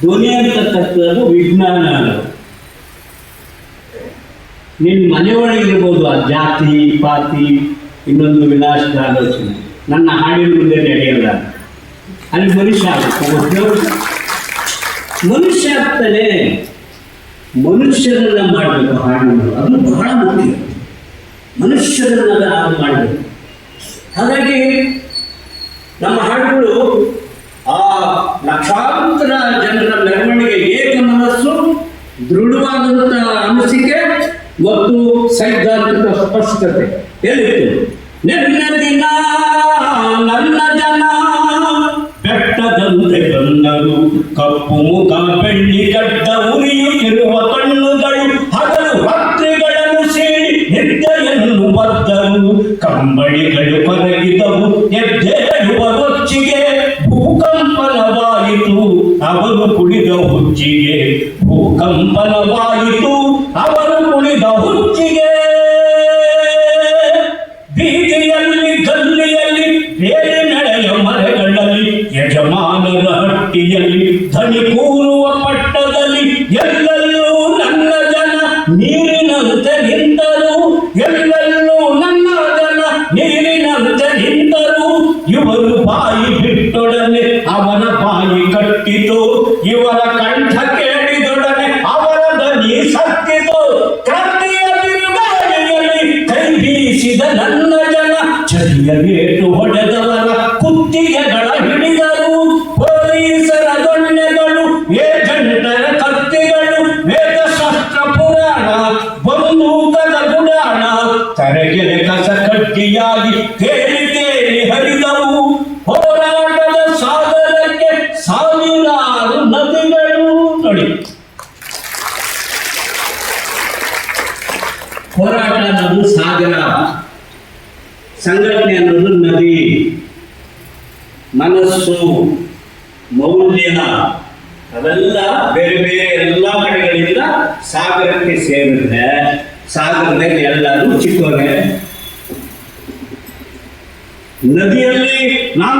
ಧ್ವನಿ ಅಂತಕ್ಕಂಥದ್ದು ವಿಜ್ಞಾನ ನಿನ್ನ ಮನೆಯೊಳಗಿರ್ಬೋದು ಆ ಜಾತಿ, ಪಾತಿ, ಇನ್ನೊಂದು ವಿನಾಶದ ಆಲೋಚನೆ. ನನ್ನ ಹಾಡಿನ ಮುಂದೆ ನಡೆಯಲ್ಲ. ಅಲ್ಲಿ ಮನುಷ್ಯ ಆಗುತ್ತೆ ಮನುಷ್ಯ ಆಗ್ತಾನೆ. ಮನುಷ್ಯರನ್ನ ಮಾಡಬೇಕು ಹಾಡು ಅದು ಬಹಳ ಮುಖ್ಯ. ಮನುಷ್ಯರನ್ನ ಹಾಡು ಮಾಡಬೇಕು. ಹಾಗಾಗಿ ನಮ್ಮ ಹಾಡುಗಳು ಮತ್ತು ಸೈದ್ಧಾಂತಿಕ ಸ್ಪಷ್ಟತೆ ಎಲ್ಲಿತ್ತು ನಿನ್ನ ದಿನ ನನ್ನ ಜನ ಬೆಟ್ಟದಂತೆ ಬಂದರು. ಕಪ್ಪು ಮುಖ, ಬೆಳ್ಳಿ ಗಡ್ಡ ಉರಿಯುತ್ತಿರುವ ಕಣ್ಣುಗಳು, ಹಗಲು ಹತ್ರಿಗಳನ್ನು ಸೇರಿ ನಿದ್ದೆಯನ್ನು ಬದ್ದರು. ಕಂಬಳಿಗಳು ಕೊರಗಿದವು ಎದ್ದೇಳುವ ರೊಚ್ಚಿಗೆ ಭೂಕಂಪನವಾಯಿತು. ಅವರು ಕುಡಿದ ಹುಚ್ಚಿಗೆ ಭೂಕಂಪನವಾಯಿತು. ಅವರು ಕುಡಿದ ಹುಚ್ಚಿಗೆ. ಬೀದಿಯಲ್ಲಿ, ಗಲ್ಲಿಯಲ್ಲಿ ಬೇರೆ ನಡೆಯ ಮರಗಳಲ್ಲಿ, ಯಜಮಾನರ ಹಟ್ಟಿಯಲ್ಲಿ, ಧನಿ ಕೂರುವ ಪಟ್ಟದಲ್ಲಿ ಎಲ್ಲೆಲ್ಲೂ ನನ್ನ ಜನ ನೀರಿನಂತೆ ಕುತ್ತಿಗೆಗಳ ಹಿಡಿದರು ಪೊಲೀಸರ ದೊಣ್ಣೆಗಳು, ಏಜೆಂಟರ ಕತ್ತಿಗಳು, ವೇದಶಾಸ್ತ್ರ ಪುರಾಣ, ಬಂದೂಕದ ಗುಡಾಣ, ತರಗೆರೆ ಕಸ ಕಟ್ಟಿಯಾಗಿ ತೇಲಿ ತೇಲಿ ಹರಿದವು. ಹೋರಾಟದ ಸಾಗರಕ್ಕೆ ಸಾವಿರಾರು ನದಿಗಳು ನೋಡಿ. ಹೋರಾಟ ಅನ್ನೋದು ಸಾಗರ. ಸಂಘಟನೆ ಅನ್ನೋದು ನದಿ. ಮನಸ್ಸು ಮೌಲ್ಯ ಅವೆಲ್ಲ ಬೇರೆ ಬೇರೆ ಎಲ್ಲ ಕಡೆಗಳಿಂದ ಸಾಗರಕ್ಕೆ ಸೇರಿದ್ರೆ ಸಾಗರದಲ್ಲಿ ಎಲ್ಲರೂ ಚಿಕ್ಕವರೇ. ನದಿಯಲ್ಲಿ ನಾನು